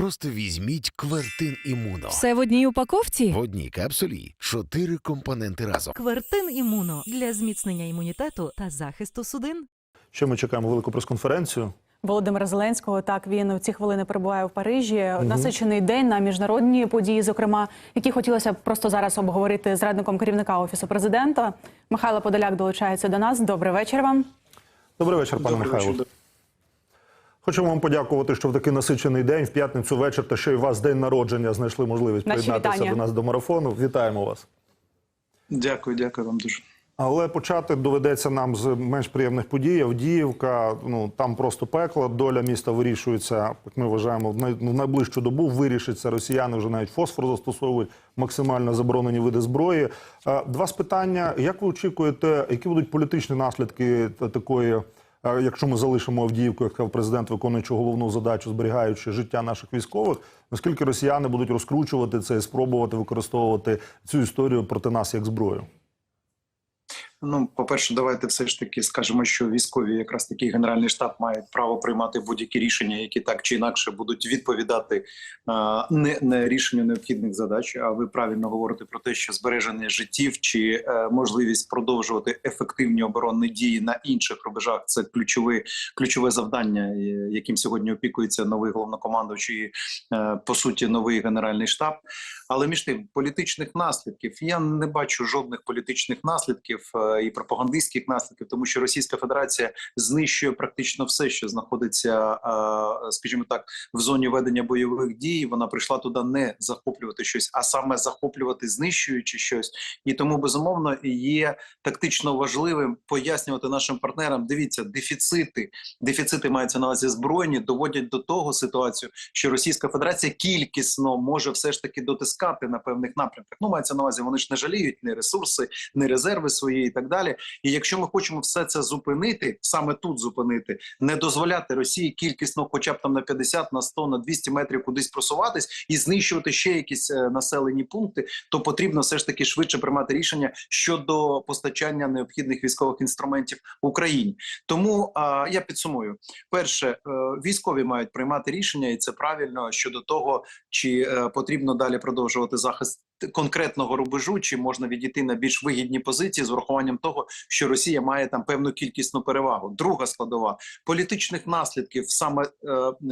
Просто візьміть Квертин імуно. Все в одній упаковці? В одній капсулі чотири компоненти разом. Квертин імуно для зміцнення імунітету та захисту судин. Ще ми чекаємо велику прес-конференцію. Володимира Зеленського. Так він в ці хвилини перебуває в Парижі. Насичений день на міжнародні події, зокрема, які хотілося б просто зараз обговорити з радником керівника офісу президента. Михайло Подоляк долучається до нас. Добрий вечір вам. Добрий вечір, пане Добрий Михайло. Хочемо вам подякувати, що в такий насичений день, в п'ятницю вечір, та ще й у вас день народження знайшли можливість Наші приєднатися вітання. до нас до марафону. Вітаємо вас. Дякую, дякую вам дуже. Але почати доведеться нам з менш приємних подій. Авдіївка, ну там просто пекло. Доля міста вирішується, як ми вважаємо, в найближчу добу вирішиться. Росіяни вже навіть фосфор застосовують максимально заборонені види зброї. Е, Два з питання: як ви очікуєте, які будуть політичні наслідки такої? Якщо ми залишимо Авдіївку, як сказав президент, виконуючи головну задачу, зберігаючи життя наших військових, наскільки росіяни будуть розкручувати це і спробувати використовувати цю історію проти нас як зброю? Ну, по-перше, давайте все ж таки скажемо, що військові, якраз таки генеральний штаб, мають право приймати будь-які рішення, які так чи інакше будуть відповідати а, не, не рішенню необхідних задач. А ви правильно говорите про те, що збереження життів чи е, можливість продовжувати ефективні оборонні дії на інших рубежах це ключове, ключове завдання, е, яким сьогодні опікується новий головнокомандуючий, і, е, по суті, новий генеральний штаб. Але між тим політичних наслідків я не бачу жодних політичних наслідків е, і пропагандистських наслідків, тому що Російська Федерація знищує практично все, що знаходиться, скажімо так, в зоні ведення бойових дій. Вона прийшла туди не захоплювати щось, а саме захоплювати, знищуючи щось. І тому безумовно є тактично важливим пояснювати нашим партнерам. Дивіться, дефіцити, дефіцити маються на увазі збройні, доводять до того ситуацію, що Російська Федерація кількісно може все ж таки дотискати на певних напрямках. Ну мається на увазі, вони ж не жаліють ні ресурси, ні резерви свої і так далі. І якщо ми хочемо все це зупинити, саме тут зупинити, не дозволяти Росії кількісно, хоча б там на 50, на 100, на 200 метрів кудись просуватись і знищувати ще якісь е, населені пункти, то потрібно все ж таки швидше приймати рішення щодо постачання необхідних військових інструментів Україні. Тому а, я підсумую: перше, е, військові мають приймати рішення, і це правильно щодо того, чи е, потрібно далі продовжувати захист. Конкретного рубежу чи можна відійти на більш вигідні позиції з врахуванням того, що Росія має там певну кількісну перевагу. Друга складова політичних наслідків, саме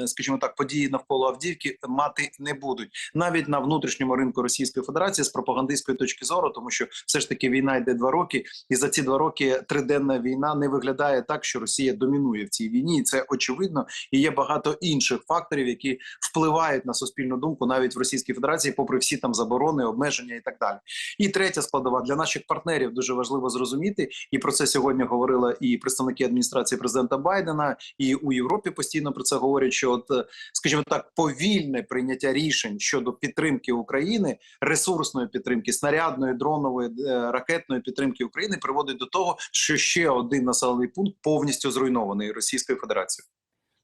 е, скажімо так, події навколо Авдіївки мати не будуть навіть на внутрішньому ринку Російської Федерації з пропагандистської точки зору, тому що все ж таки війна йде два роки, і за ці два роки триденна війна не виглядає так, що Росія домінує в цій війні, і це очевидно. І є багато інших факторів, які впливають на суспільну думку навіть в Російській Федерації, попри всі там заборони, обмеження і так далі. І третя складова для наших партнерів дуже важливо зрозуміти, і про це сьогодні говорила і представники адміністрації президента Байдена, і у Європі постійно про це говорять. Що от, скажімо так, повільне прийняття рішень щодо підтримки України, ресурсної підтримки, снарядної, дронової, е, ракетної підтримки України приводить до того, що ще один населений пункт повністю зруйнований Російською Федерацією.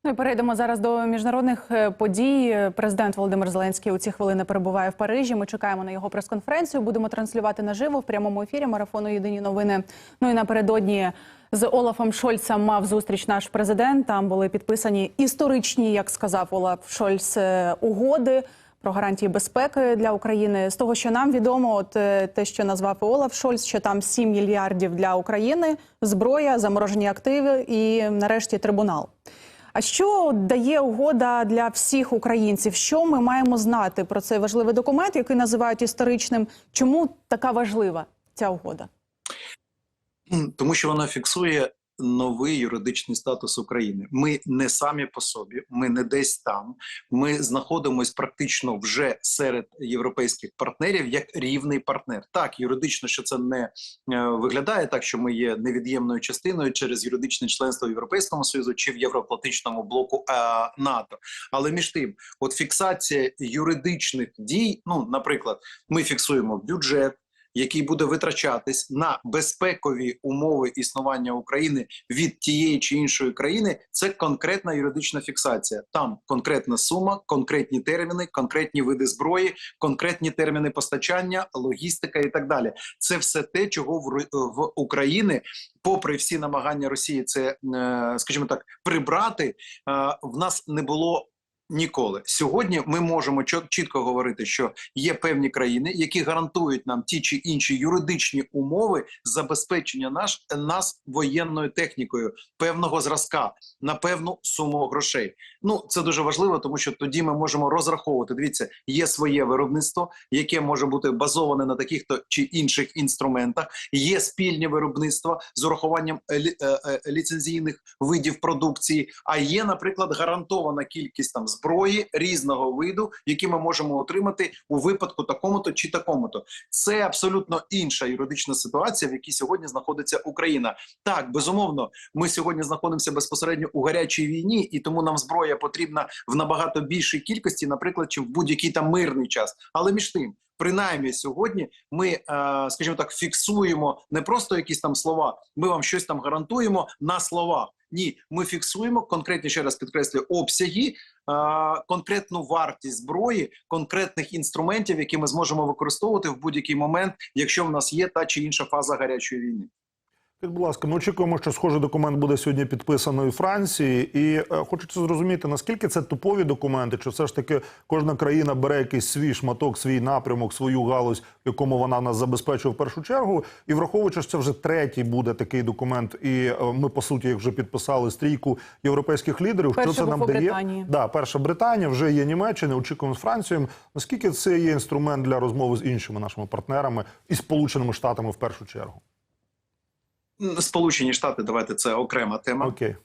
Ну перейдемо зараз до міжнародних е, подій. Президент Володимир Зеленський у ці хвилини перебуває в Парижі. Ми чекаємо на його прес-конференцію. Будемо транслювати наживо в прямому ефірі марафону Єдині новини. Ну і напередодні з Олафом Шольцем мав зустріч наш президент. Там були підписані історичні, як сказав Олаф Шольц, е, угоди. Про гарантії безпеки для України з того, що нам відомо, от е, те, що назвав Олаф Шольц, що там 7 мільярдів для України, зброя, заморожені активи і нарешті трибунал. А що дає угода для всіх українців? Що ми маємо знати про цей важливий документ, який називають історичним? Чому така важлива ця угода? Тому що вона фіксує новий юридичний статус України. Ми не самі по собі, ми не десь там. Ми знаходимося практично вже серед європейських партнерів як рівний партнер. Так, юридично, що це не е, виглядає так, що ми є невід'ємною частиною через юридичне членство в Європейському Союзу чи в Євроатлантичному блоку е, НАТО. Але між тим, от фіксація юридичних дій, ну, наприклад, ми фіксуємо бюджет який буде витрачатись на безпекові умови існування України від тієї чи іншої країни, це конкретна юридична фіксація. Там конкретна сума, конкретні терміни, конкретні види зброї, конкретні терміни постачання, логістика і так далі. Це все те, чого в, в Україні, попри всі намагання Росії, це е, скажімо так, прибрати. е, В нас не було Ніколи сьогодні ми можемо чітко говорити, що є певні країни, які гарантують нам ті чи інші юридичні умови забезпечення наш нас воєнною технікою певного зразка на певну суму грошей. Ну це дуже важливо, тому що тоді ми можемо розраховувати. Дивіться, є своє виробництво, яке може бути базоване на таких то чи інших інструментах. Є спільні виробництва з урахуванням е, е, е, ліцензійних видів продукції. А є, наприклад, гарантована кількість там зброї різного виду, які ми можемо отримати у випадку такому-то чи такому-то. Це абсолютно інша юридична ситуація, в якій сьогодні знаходиться Україна. Так, безумовно, ми сьогодні знаходимося безпосередньо у гарячій війні, і тому нам зброя потрібна в набагато більшій кількості, наприклад, чи в будь-який там мирний час. Але між тим. Принаймні сьогодні ми, е, скажімо так, фіксуємо не просто якісь там слова. Ми вам щось там гарантуємо на словах. Ні, ми фіксуємо конкретні ще раз підкреслюю обсяги, е, конкретну вартість зброї, конкретних інструментів, які ми зможемо використовувати в будь-який момент, якщо в нас є та чи інша фаза гарячої війни. Будь ласка, ми очікуємо, що схожий документ буде сьогодні підписано і в Франції. І е, хочеться зрозуміти, наскільки це типові документи, чи все ж таки кожна країна бере якийсь свій шматок, свій напрямок, свою галузь, в якому вона нас забезпечує в першу чергу. І враховуючи, що це вже третій буде такий документ, і е, ми по суті як вже підписали стрійку європейських лідерів. Перший що це нам у дає? Британії. Да, перша Британія, вже є Німеччина, очікуємо з Францією. Наскільки це є інструмент для розмови з іншими нашими партнерами і Сполученими Штатами в першу чергу? Сполучені Штати, давайте це окрема тема. Окей.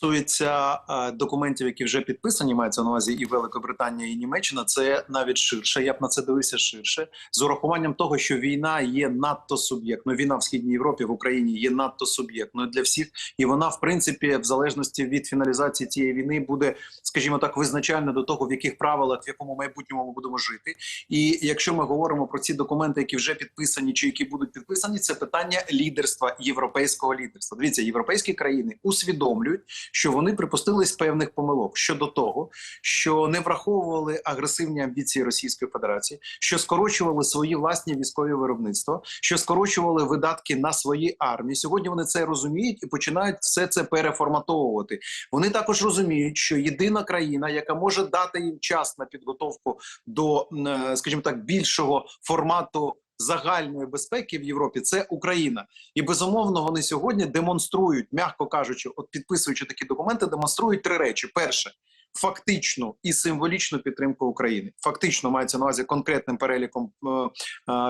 Стосується е, документів, які вже підписані, мається на увазі і Великобританія, і Німеччина. Це навіть ширше. Я б на це дивився ширше з урахуванням того, що війна є надто суб'єктною. Війна в східній Європі в Україні є надто суб'єктною для всіх, і вона, в принципі, в залежності від фіналізації цієї війни, буде, скажімо так, визначальна до того, в яких правилах, в якому майбутньому ми будемо жити. І якщо ми говоримо про ці документи, які вже підписані, чи які будуть підписані, це питання лідерства європейського лідерства. Дивіться, європейські країни усвідомлюють, що вони припустились певних помилок щодо того, що не враховували агресивні амбіції Російської Федерації, що скорочували свої власні військові виробництва, що скорочували видатки на свої армії. Сьогодні вони це розуміють і починають все це переформатовувати. Вони також розуміють, що єдина країна, яка може дати їм час на підготовку до, е, скажімо так, більшого формату. Загальної безпеки в Європі це Україна, і безумовно вони сьогодні демонструють, м'яко кажучи, от підписуючи такі документи, демонструють три речі: перше фактичну і символічну підтримку України. Фактично мається на увазі конкретним переліком е, е,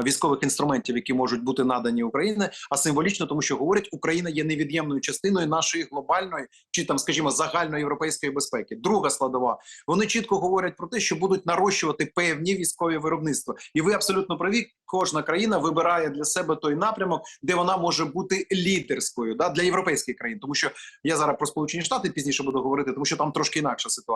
військових інструментів, які можуть бути надані Україні, а символічно, тому що говорять, Україна є невід'ємною частиною нашої глобальної чи там, скажімо, загальноєвропейської безпеки. Друга складова. Вони чітко говорять про те, що будуть нарощувати певні військові виробництва, і ви абсолютно праві. Кожна країна вибирає для себе той напрямок, де вона може бути лідерською да, для європейських країн, тому що я зараз про Сполучені Штати пізніше буду говорити, тому що там трошки інакша ситуація.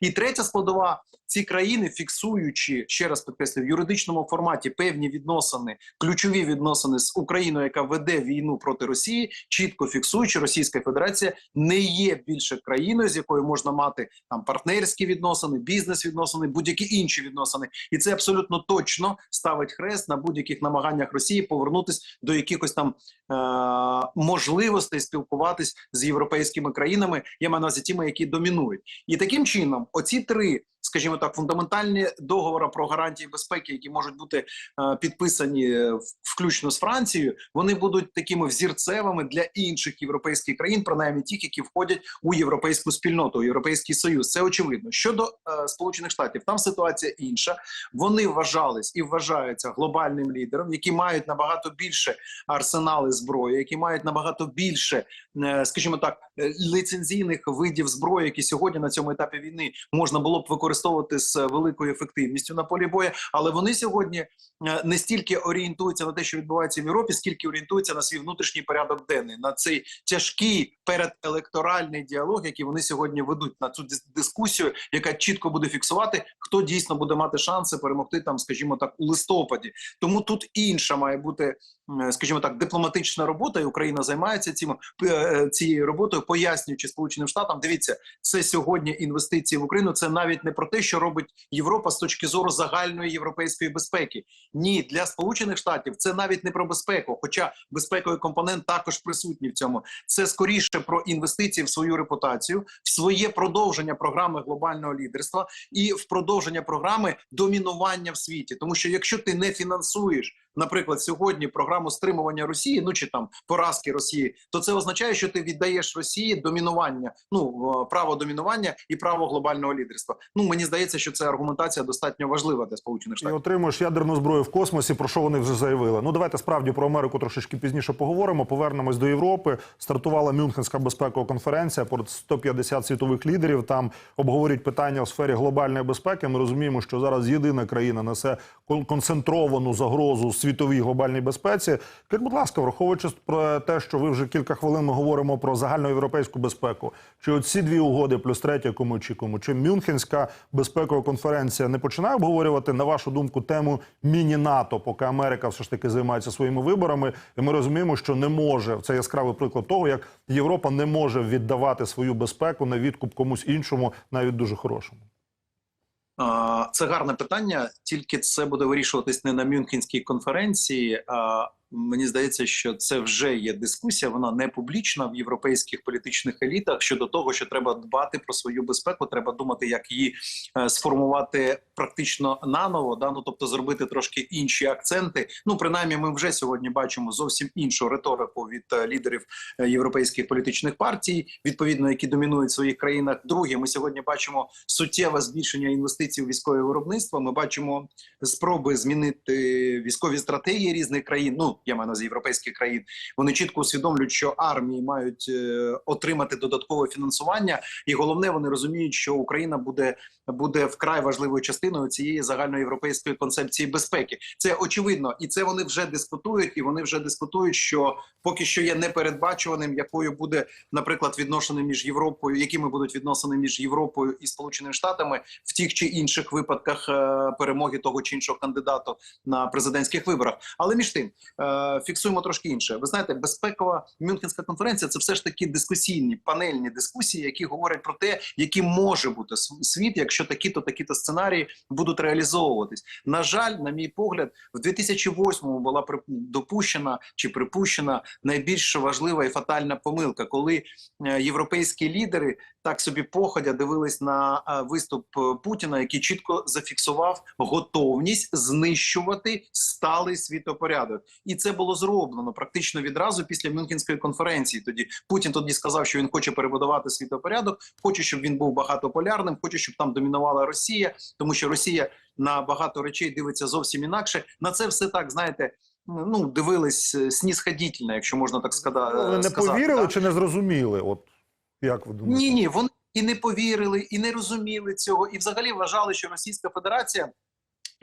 І третя складова: ці країни, фіксуючи ще раз підкреслюю, в юридичному форматі певні відносини, ключові відносини з Україною, яка веде війну проти Росії, чітко фіксуючи, Російська Федерація не є більше країною, з якою можна мати там партнерські відносини, бізнес-відносини, будь-які інші відносини, і це абсолютно точно ставить хрест на будь-яких намаганнях Росії повернутись до якихось там е- можливостей спілкуватись з європейськими країнами. Я маю на увазі тими, які домінують, і таким чином, оці три. Скажімо так, фундаментальні договори про гарантії безпеки, які можуть бути е, підписані е, включно з Францією, вони будуть такими взірцевими для інших європейських країн, принаймні тих, які входять у європейську спільноту, у європейський союз. Це очевидно. Щодо е, сполучених штатів, там ситуація інша. Вони вважались і вважаються глобальним лідером, які мають набагато більше арсенали зброї, які мають набагато більше, е, скажімо так, лицензійних видів зброї, які сьогодні на цьому етапі війни можна було б використовувати з великою ефективністю на полі бою. Але вони сьогодні е, не стільки орієнтуються на те, що відбувається в Європі, скільки орієнтуються на свій внутрішній порядок денний, на цей тяжкий переделекторальний діалог, який вони сьогодні ведуть на цю дис- дискусію, яка чітко буде фіксувати, хто дійсно буде мати шанси перемогти там, скажімо так, у листопаді. Тому тут інша має бути е, Скажімо так, дипломатична робота, і Україна займається цим е, цією роботою, пояснюючи Сполученим Штатам. Дивіться, це сьогодні інвестиції в Україну. Це навіть не про те, що робить Європа з точки зору загальної європейської безпеки. Ні, для Сполучених Штатів це навіть не про безпеку, хоча безпековий компонент також присутній в цьому. Це скоріше про інвестиції в свою репутацію, в своє продовження програми глобального лідерства і в продовження програми домінування в світі. Тому що якщо ти не фінансуєш, наприклад, сьогодні програму стримування Росії, ну чи там поразки Росії, то це означає, що ти віддаєш Росії домінування, ну е, право домінування і право глобального лідерства. Ну мені здається, що ця аргументація достатньо важлива для сполучених І штатів. отримуєш ядерну зброю в космосі, про що вони вже заявили. Ну давайте справді про Америку трошечки пізніше поговоримо. Повернемось до Європи. Стартувала Мюнхенська безпекова конференція. Понад 150 світових лідерів там обговорюють питання у сфері глобальної безпеки. Ми розуміємо, що зараз єдина країна несе кон- концентровану загрозу світовій глобальній безпеці. Скажіть, будь ласка, враховуючи про те, що ви вже кілька хвилин ми говоримо про загальноєвропейську безпеку, чи оці дві угоди, плюс третя, ми очікуємо, чи Мюнхенська безпекова конференція не починає обговорювати на вашу думку тему міні-НАТО, поки Америка все ж таки займається своїми виборами, і ми розуміємо, що не може це яскравий приклад того, як Європа не може віддавати свою безпеку на відкуп комусь іншому, навіть дуже хорошому. Це гарне питання, тільки це буде вирішуватись не на Мюнхенській конференції. Мені здається, що це вже є дискусія. Вона не публічна в європейських політичних елітах щодо того, що треба дбати про свою безпеку. Треба думати, як її е, сформувати практично наново. Да? Ну, тобто зробити трошки інші акценти. Ну принаймні, ми вже сьогодні бачимо зовсім іншу риторику від е, лідерів е, європейських політичних партій, відповідно, які домінують в своїх країнах. Друге, ми сьогодні бачимо суттєве збільшення інвестицій у військове виробництво. Ми бачимо спроби змінити військові стратегії різних країн. Ну я маю увазі європейських країн. Вони чітко усвідомлюють, що армії мають е, отримати додаткове фінансування, і головне, вони розуміють, що Україна буде буде вкрай важливою частиною цієї загальноєвропейської концепції безпеки. Це очевидно, і це вони вже дискутують. І вони вже дискутують, що поки що є непередбачуваним, якою буде, наприклад, відношення між Європою, якими будуть відносини між Європою і Сполученими Штатами в тих чи інших випадках е, перемоги того чи іншого кандидату на президентських виборах. Але між тим е, фіксуємо трошки інше. Ви знаєте, безпекова Мюнхенська конференція це все ж таки дискусійні панельні дискусії, які говорять про те, яким може бути св- світ, якщо такі-то такі-то сценарії будуть реалізовуватись. На жаль, на мій погляд, в 2008-му була допущена чи припущена найбільш важлива і фатальна помилка, коли е, європейські лідери так собі походя дивились на е, виступ е, Путіна, який чітко зафіксував готовність знищувати сталий світопорядок, і це було зроблено практично відразу після Мюнхенської конференції. Тоді Путін тоді сказав, що він хоче перебудувати світопорядок, хоче, щоб він був багатополярним, хоче, щоб там домінувала Росія, тому що Росія на багато речей дивиться зовсім інакше. На це все так знаєте. Ну дивились е, снісходітельно, якщо можна так Ну, ви не сказати. повірили так? чи не зрозуміли? От як ви думаєте? Ні, ні, вони і не повірили, і не розуміли цього, і взагалі вважали, що Російська Федерація.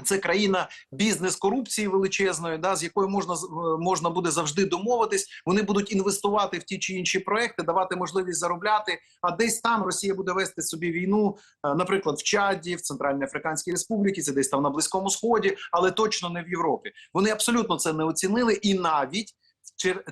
Це країна бізнес корупції величезної, да з якою можна е, можна буде завжди домовитись. Вони будуть інвестувати в ті чи інші проекти, давати можливість заробляти. А десь там Росія буде вести собі війну, е, наприклад, в Чаді, в Центральній Африканській Республіці, це десь там на Близькому Сході, але точно не в Європі. Вони абсолютно це не оцінили, і навіть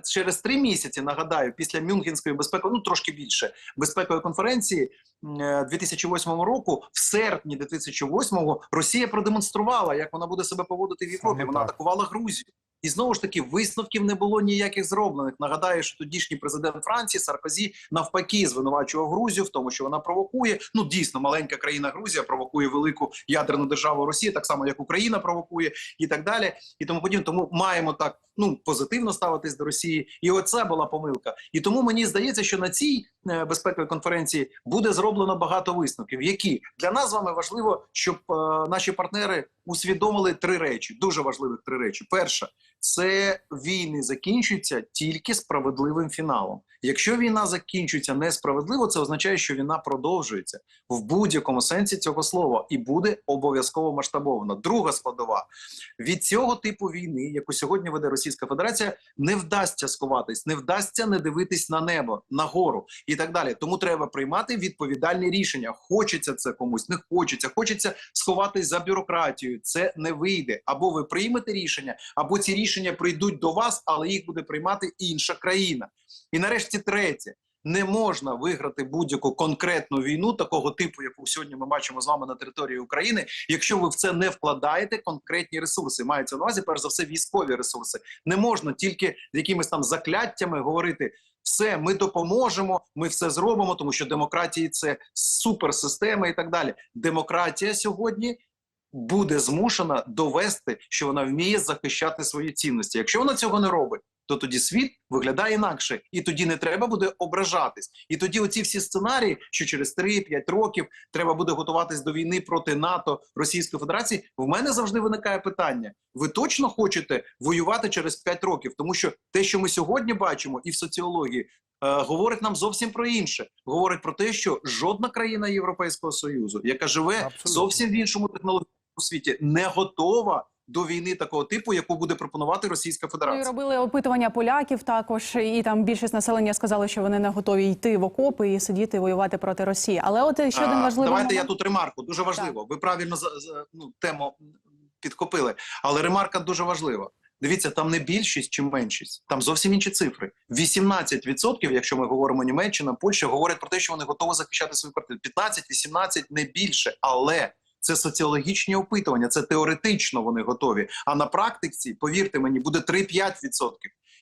через три місяці нагадаю, після Мюнхенської безпекової, ну трошки більше безпекової конференції м, е, 2008 року, в серпні 2008 Росія продемонструвала, як вона буде себе поводити в Європі. Вона атакувала Грузію. І знову ж таки висновків не було ніяких зроблених. Нагадаю, що тодішній президент Франції Саркозі навпаки звинувачував Грузію в тому, що вона провокує. Ну дійсно, маленька країна Грузія провокує велику ядерну державу Росії, так само як Україна провокує, і так далі, і тому подібне. Тому маємо так ну позитивно ставитись до Росії, і оце була помилка. І тому мені здається, що на цій е, безпековій конференції буде зроблено багато висновків, які для нас з вами важливо, щоб е, наші партнери усвідомили три речі. Дуже важливих три речі. Перша це війни закінчуються тільки справедливим фіналом. Якщо війна закінчується несправедливо, це означає, що війна продовжується в будь-якому сенсі цього слова і буде обов'язково масштабована. Друга складова від цього типу війни, яку сьогодні веде Російська Федерація, не вдасться сховатись, не вдасться не дивитись на небо, на гору і так далі. Тому треба приймати відповідальні рішення. Хочеться це комусь, не хочеться. Хочеться сховатись за бюрократією. Це не вийде. Або ви приймете рішення, або ці рішення. Рішення прийдуть до вас, але їх буде приймати інша країна. І нарешті третє. Не можна виграти будь-яку конкретну війну такого типу, яку сьогодні ми бачимо з вами на території України, якщо ви в це не вкладаєте конкретні ресурси. Мається на увазі, перш за все, військові ресурси. Не можна тільки з якимись там закляттями говорити. Все, ми допоможемо, ми все зробимо, тому що демократії це суперсистема і так далі. Демократія сьогодні буде змушена довести, що вона вміє захищати свої цінності. Якщо вона цього не робить, то тоді світ виглядає інакше, і тоді не треба буде ображатись. І тоді оці всі сценарії, що через 3-5 років треба буде готуватись до війни проти НАТО Російської Федерації. В мене завжди виникає питання: ви точно хочете воювати через 5 років? Тому що те, що ми сьогодні бачимо, і в соціології. е, Говорить нам зовсім про інше. Говорить про те, що жодна країна Європейського союзу, яка живе Абсолютно. зовсім в іншому технологічному світі, не готова до війни такого типу, яку буде пропонувати Російська Ну, і Федерація. робили опитування поляків також, і там більшість населення сказали, що вони не готові йти в окопи і сидіти воювати проти Росії. Але от ще один важливий Давайте я тут ремарку. Дуже важливо. Ви правильно ну, тему підкопили, але ремарка дуже важлива. Дивіться, там не більшість чи меншість, там зовсім інші цифри. 18%, якщо ми говоримо Німеччина, Польща, говорять про те, що вони готові захищати свою квартиру. 15-18 не більше, але це соціологічні опитування, це теоретично вони готові. А на практиці, повірте мені, буде 3-5%.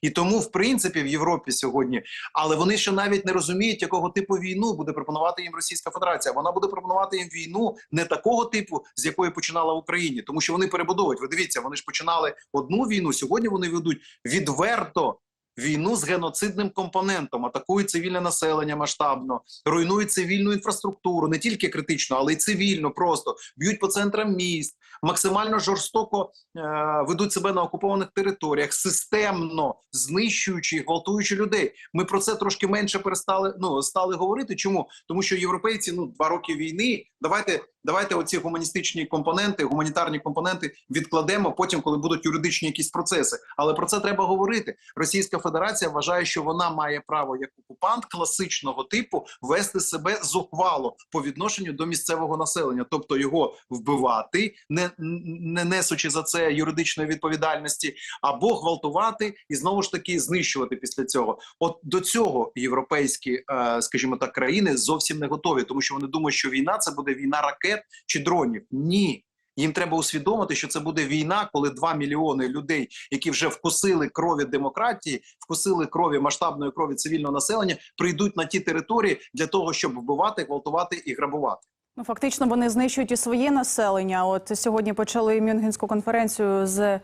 І тому, в принципі, в Європі сьогодні, але вони ще навіть не розуміють, якого типу війну буде пропонувати їм Російська Федерація. Вона буде пропонувати їм війну не такого типу, з якої починала в Україні, тому що вони перебудовують. Ви дивіться, вони ж починали одну війну. Сьогодні вони ведуть відверто. Війну з геноцидним компонентом атакують цивільне населення масштабно, руйнують цивільну інфраструктуру, не тільки критично, але й цивільно. Просто б'ють по центрам міст, максимально жорстоко е, ведуть себе на окупованих територіях, системно знищуючи і гвалтуючи людей. Ми про це трошки менше перестали ну стали говорити. Чому тому, що європейці ну два роки війни. Давайте давайте оці гуманістичні компоненти, гуманітарні компоненти відкладемо потім, коли будуть юридичні якісь процеси. Але про це треба говорити. Російська Федерація вважає, що вона має право як окупант класичного типу вести себе зухвало по відношенню до місцевого населення, тобто його вбивати, не, не несучи за це юридичної відповідальності, або гвалтувати і знову ж таки знищувати після цього. От до цього європейські, е, скажімо так, країни зовсім не готові, тому що вони думають, що війна це буде війна ракет чи дронів. Ні. Їм треба усвідомити, що це буде війна, коли 2 мільйони людей, які вже вкусили крові демократії, вкусили крові масштабної крові цивільного населення, прийдуть на ті території для того, щоб вбивати, гвалтувати і грабувати. Ну, фактично вони знищують і своє населення. От сьогодні почали Мюнхенську конференцію з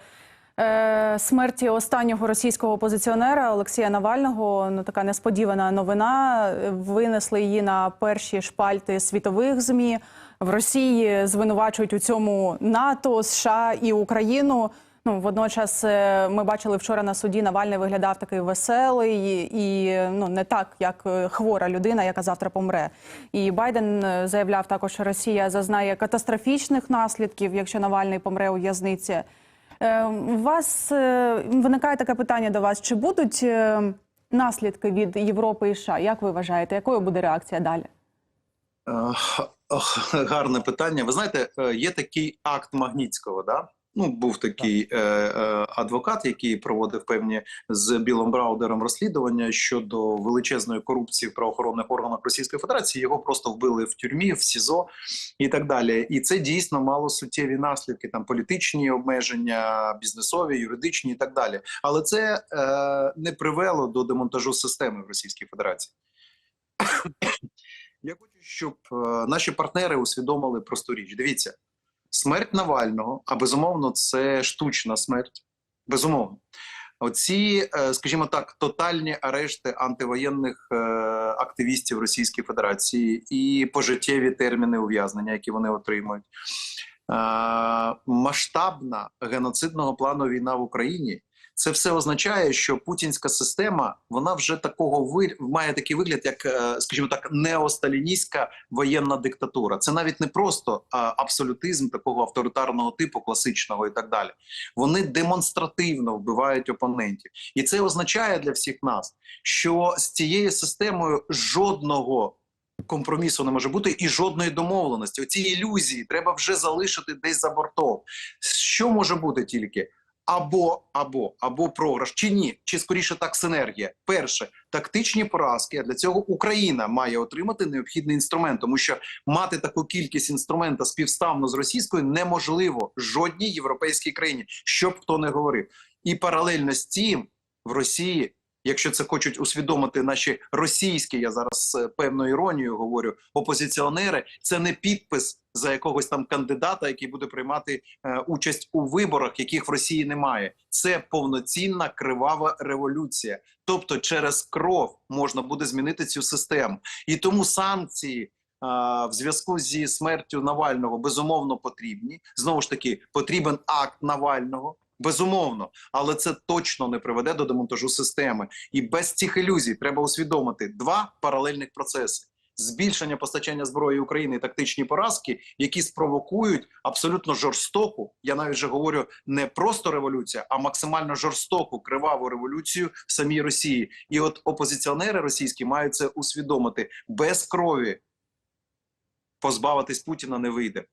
смерті останнього російського опозиціонера Олексія Навального. Ну така несподівана новина. Винесли її на перші шпальти світових змі. В Росії звинувачують у цьому НАТО, США і Україну. Ну, водночас е, ми бачили вчора на суді, Навальний виглядав такий веселий і ну не так, як е, хвора людина, яка завтра помре. І Байден е, заявляв також, що Росія зазнає катастрофічних наслідків, якщо Навальний помре у в'язниці. Е, У вас е, виникає таке питання до вас: чи будуть е, наслідки від Європи і США? Як ви вважаєте, якою буде реакція далі? Гарне питання. Ви знаєте, є такий акт Магнітського, да? Ну, був такий е, е, адвокат, який проводив певні з Білом Браудером розслідування щодо величезної корупції в правоохоронних органах Російської Федерації. Його просто вбили в тюрмі, в СІЗО і так далі. І це дійсно мало суттєві наслідки, там політичні обмеження, бізнесові, юридичні і так далі. Але це е, не привело до демонтажу системи в Російській Федерації. Я хочу, щоб е, наші партнери усвідомили просту річ. Дивіться, смерть Навального, а безумовно, це штучна смерть. Безумовно. Оці, е, скажімо так, тотальні арешти антивоєнних е, активістів Російської Федерації і пожиттєві терміни ув'язнення, які вони отримують. Е, Масштабна геноцидного плану війна в Україні. Це все означає, що путінська система вона вже такого ви має такий вигляд, як, е, скажімо так, неосталіністська воєнна диктатура. Це навіть не просто абсолютизм такого авторитарного типу, класичного і так далі. Вони демонстративно вбивають опонентів, і це означає для всіх нас, що з цією системою жодного. Компромісу не може бути і жодної домовленості. Оці ілюзії треба вже залишити десь за бортом. Що може бути тільки або або або програш, чи ні, чи скоріше так синергія. Перше тактичні поразки. А для цього Україна має отримати необхідний інструмент, тому що мати таку кількість інструмента співставно з російською неможливо жодній європейській країні, що б хто не говорив. І паралельно з цим в Росії, якщо це хочуть усвідомити наші російські, я зараз з певною іронією говорю, опозиціонери, це не підпис за якогось там кандидата, який буде приймати е, участь у виборах, яких в Росії немає. Це повноцінна кривава революція. Тобто, через кров можна буде змінити цю систему, і тому санкції. а, В зв'язку зі смертю Навального безумовно потрібні. Знову ж таки, потрібен акт Навального. Безумовно, але це точно не приведе до демонтажу системи. І без цих ілюзій треба усвідомити два паралельних процеси: збільшення постачання зброї України і тактичні поразки, які спровокують абсолютно жорстоку. Я навіть вже говорю не просто революція, а максимально жорстоку криваву революцію в самій Росії. І от опозиціонери російські мають це усвідомити без крові. Позбавитись Путіна не вийде.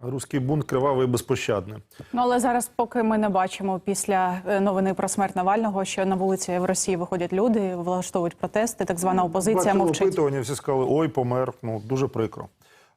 Руський бунт кривавий і безпощадний. Ну але зараз, поки ми не бачимо після е, новини про смерть Навального, що на вулиці в Росії виходять люди, влаштовують протести. Так звана опозиція Бачили мовчить. опитування, всі сказали, ой, помер. Ну дуже прикро.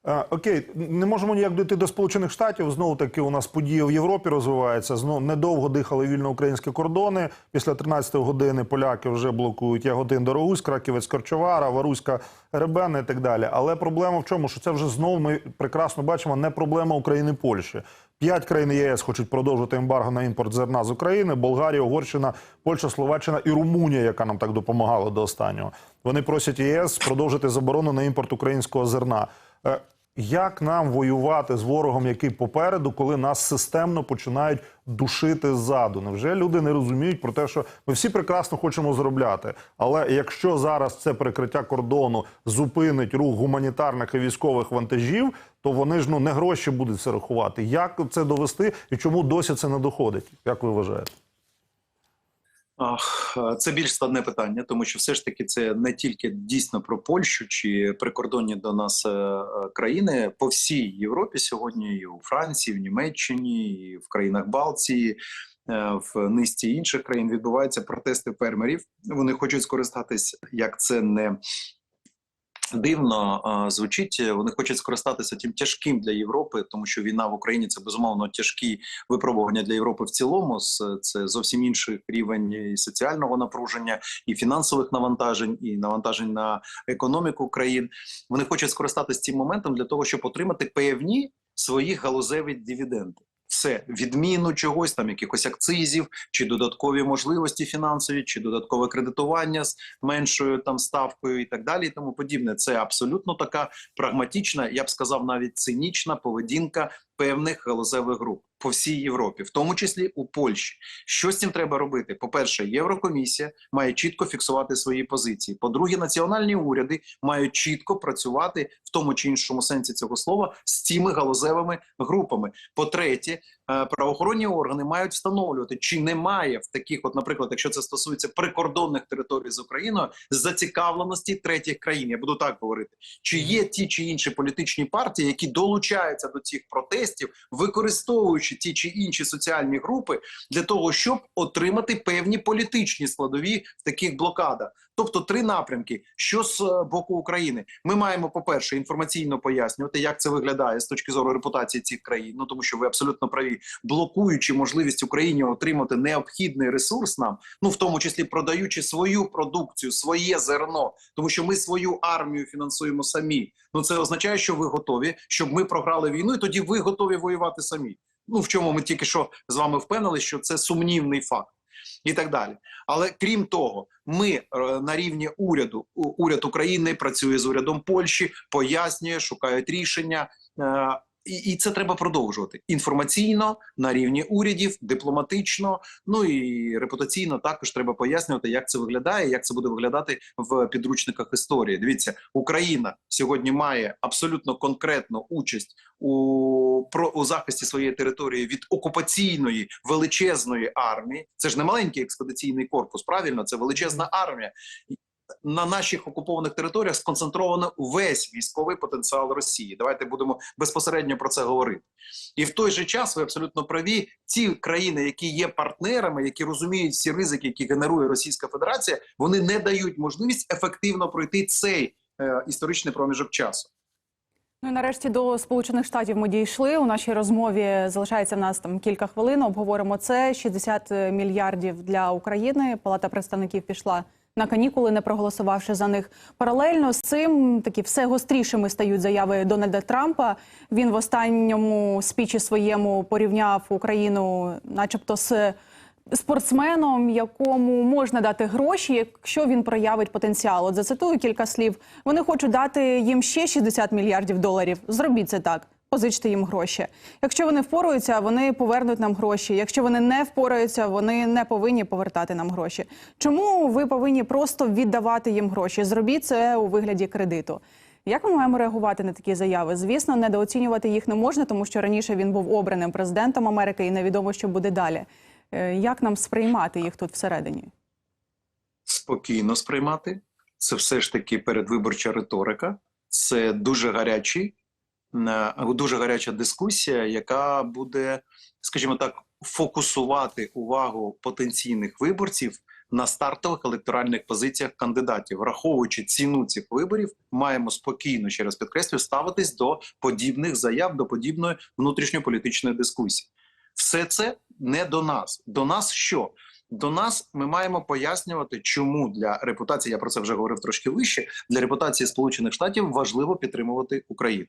Е, окей, не можемо ніяк дійти до Сполучених Штатів. Знову таки, у нас події в Європі розвиваються. Знову недовго дихали вільно українські кордони. Після 13 години поляки вже блокують Яготин Дорогусь, Краківець Корчовара, Варуська Ребена і так далі. Але проблема в чому? Що це вже знову ми прекрасно бачимо не проблема України Польщі. П'ять країн ЄС хочуть продовжити ембарго на імпорт зерна з України: Болгарія, Угорщина, Польща, Словаччина і Румунія, яка нам так допомагала до останнього. Вони просять ЄС продовжити заборону на імпорт українського зерна. Е, Як нам воювати з ворогом, який попереду, коли нас системно починають душити ззаду? Невже люди не розуміють про те, що ми всі прекрасно хочемо заробляти? Але якщо зараз це перекриття кордону зупинить рух гуманітарних і військових вантажів, то вони ж ну не гроші будуть це рахувати. Як це довести і чому досі це не доходить? Як ви вважаєте? Е, це більш складне питання, тому що все ж таки це не тільки дійсно про Польщу чи прикордонні до нас е, е, країни по всій Європі сьогодні, і у Франції, в Німеччині, і в країнах Балтії, в низці інших країн відбуваються протести фермерів. Вони хочуть скористатись, як це не дивно а, звучить. Вони хочуть скористатися тим тяжким для Європи, тому що війна в Україні це безумовно тяжкі випробування для Європи в цілому. Це зовсім інший рівень і соціального напруження, і фінансових навантажень, і навантажень на економіку країн. Вони хочуть скористатися цим моментом для того, щоб отримати певні свої галузеві дивіденди. Все відміну чогось там, якихось акцизів, чи додаткові можливості фінансові, чи додаткове кредитування з меншою там ставкою, і так далі, і тому подібне. Це абсолютно така прагматична, я б сказав, навіть цинічна поведінка певних галузевих груп по всій Європі, в тому числі у Польщі. Що з цим треба робити? По перше, Єврокомісія має чітко фіксувати свої позиції. По-друге, національні уряди мають чітко працювати в тому чи іншому сенсі цього слова з цими галузевими групами. По-третє, е, правоохоронні органи мають встановлювати, чи немає в таких, от, наприклад, якщо це стосується прикордонних територій з Україною, зацікавленості третіх країн. Я буду так говорити. Чи є ті чи інші політичні партії, які долучаються до цих протестів, використовуючи ті чи інші соціальні групи для того, щоб отримати певні політичні складові в таких блокадах. Тобто три напрямки. Що з е, боку України, ми маємо, по-перше, інформаційно пояснювати, як це виглядає з точки зору репутації цих країн. Ну тому що ви абсолютно праві, блокуючи можливість Україні отримати необхідний ресурс нам, ну в тому числі продаючи свою продукцію, своє зерно, тому що ми свою армію фінансуємо самі. Ну це означає, що ви готові, щоб ми програли війну, і тоді ви готові воювати самі. Ну в чому ми тільки що з вами впевнили, що це сумнівний факт. І так далі, але крім того, ми е, на рівні уряду уряд України працює з урядом Польщі, пояснює, шукають рішення, е, і, і це треба продовжувати інформаційно на рівні урядів, дипломатично, ну і репутаційно також треба пояснювати, як це виглядає, як це буде виглядати в підручниках історії. Дивіться, Україна сьогодні має абсолютно конкретну участь у про у захисті своєї території від окупаційної величезної армії. Це ж не маленький експедиційний корпус, правильно, це величезна армія. На наших окупованих територіях сконцентровано весь військовий потенціал Росії. Давайте будемо безпосередньо про це говорити. І в той же час ви абсолютно праві. Ті країни, які є партнерами, які розуміють всі ризики, які генерує Російська Федерація, вони не дають можливість ефективно пройти цей е, історичний проміжок часу. Ну і нарешті до Сполучених Штатів ми дійшли. У нашій розмові залишається в нас там кілька хвилин. Обговоримо це. 60 мільярдів для України. Палата представників пішла на канікули, не проголосувавши за них. Паралельно з цим такі все гострішими стають заяви Дональда Трампа. Він в останньому спічі своєму порівняв Україну, начебто, з спортсменом, якому можна дати гроші, якщо він проявить потенціал. От зацитую кілька слів. Вони хочуть дати їм ще 60 мільярдів доларів. Зробіть це так. Позичте їм гроші. Якщо вони впораються, вони повернуть нам гроші. Якщо вони не впораються, вони не повинні повертати нам гроші. Чому ви повинні просто віддавати їм гроші? Зробіть це у вигляді кредиту. Як ми маємо реагувати на такі заяви? Звісно, недооцінювати їх не можна, тому що раніше він був обраним президентом Америки, і невідомо, що буде далі. Е, Як нам сприймати їх тут всередині? спокійно сприймати. Це все ж таки передвиборча риторика. Це дуже гарячий, е, дуже гаряча дискусія, яка буде, скажімо так, фокусувати увагу потенційних виборців на стартових електоральних позиціях кандидатів, враховуючи ціну цих виборів, маємо спокійно ще раз підкреслюю ставитись до подібних заяв, до подібної внутрішньополітичної дискусії. Все це не до нас. До нас що? До нас ми маємо пояснювати, чому для репутації, я про це вже говорив трошки вище. Для репутації Сполучених Штатів важливо підтримувати Україну.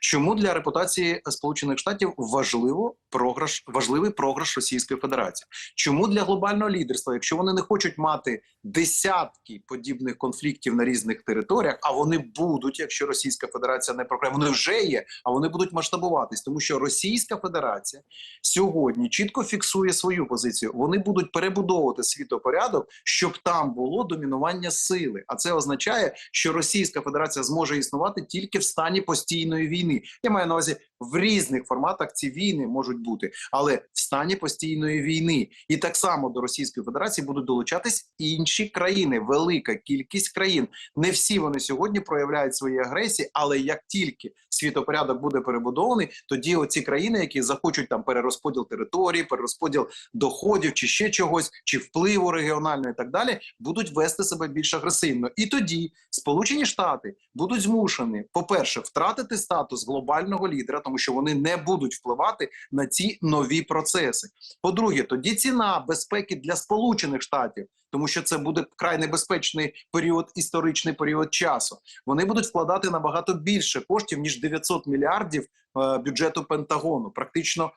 Чому для репутації Сполучених Штатів важливо програш, важливий програш Російської Федерації? Чому для глобального лідерства, якщо вони не хочуть мати десятки подібних конфліктів на різних територіях, а вони будуть, якщо Російська Федерація не програє, вони вже є, а вони будуть масштабуватись, тому що Російська Федерація сьогодні чітко фіксує свою позицію. Вони будуть перебудовувати світопорядок, щоб там було домінування сили. А це означає, що Російська Федерація зможе існувати тільки в стані постійної війни. Я маю на увазі в різних форматах ці війни можуть бути, але в стані постійної війни. І так само до Російської Федерації будуть долучатись інші країни, велика кількість країн. Не всі вони сьогодні проявляють свої агресії, але як тільки світопорядок буде перебудований, тоді оці країни, які захочуть там перерозподіл території, перерозподіл доходів чи ще чогось, чи впливу регіонального і так далі, будуть вести себе більш агресивно. І тоді Сполучені Штати будуть змушені, по-перше, втратити статус глобального лідера, тому що вони не будуть впливати на ці нові процеси. По-друге, тоді ціна безпеки для Сполучених Штатів, тому що це буде вкрай небезпечний період, історичний період часу. Вони будуть вкладати набагато більше коштів ніж 900 мільярдів е, бюджету Пентагону. Практично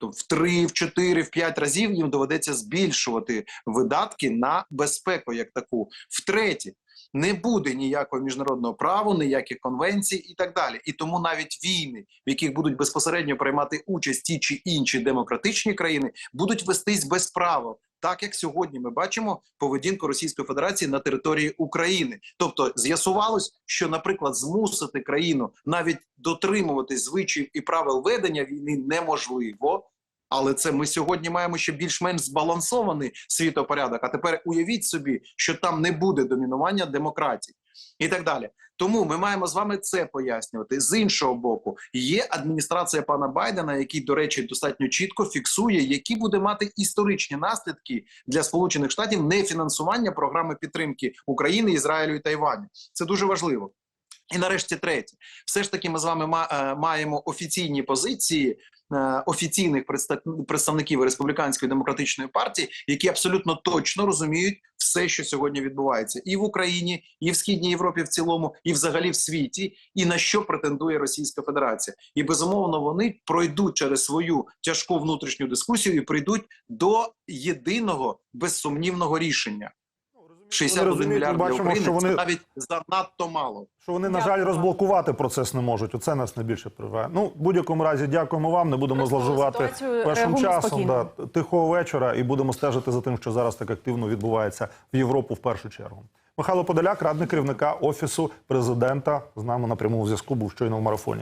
то в 3, в 4, в 5 разів їм доведеться збільшувати видатки на безпеку як таку. Втретє, не буде ніякого міжнародного права, ніяких конвенцій і так далі. І тому навіть війни, в яких будуть безпосередньо приймати участь ті чи інші демократичні країни, будуть вестись без права. Так як сьогодні ми бачимо поведінку Російської Федерації на території України, тобто з'ясувалось, що, наприклад, змусити країну навіть дотримуватись звичаїв і правил ведення війни неможливо. Але це ми сьогодні маємо ще більш-менш збалансований світопорядок. А тепер уявіть собі, що там не буде домінування демократії і так далі. Тому ми маємо з вами це пояснювати. З іншого боку, є адміністрація пана Байдена, який, до речі, достатньо чітко фіксує, які буде мати історичні наслідки для Сполучених Штатів нефінансування програми підтримки України, Ізраїлю і Тайваню. Це дуже важливо. І нарешті третє, все ж таки, ми з вами е, маємо офіційні позиції офіційних представ- представників республіканської демократичної партії, які абсолютно точно розуміють все, що сьогодні відбувається, і в Україні, і в східній Європі в цілому, і взагалі в світі, і на що претендує Російська Федерація. І безумовно вони пройдуть через свою тяжку внутрішню дискусію і прийдуть до єдиного безсумнівного рішення. 61 розуміють, мільярд для бачимо, України що вони- це навіть занадто мало. Що вони, на жаль, розблокувати процес не можуть. Оце нас найбільше приває. Ну, в будь-якому разі, дякуємо вам. Не будемо зловживати першим часом. Да, тихого вечора і будемо стежити за тим, що зараз так активно відбувається в Європу в першу чергу. Михайло Подоляк, радник керівника офісу президента, з нами на прямому зв'язку був щойно в марафоні.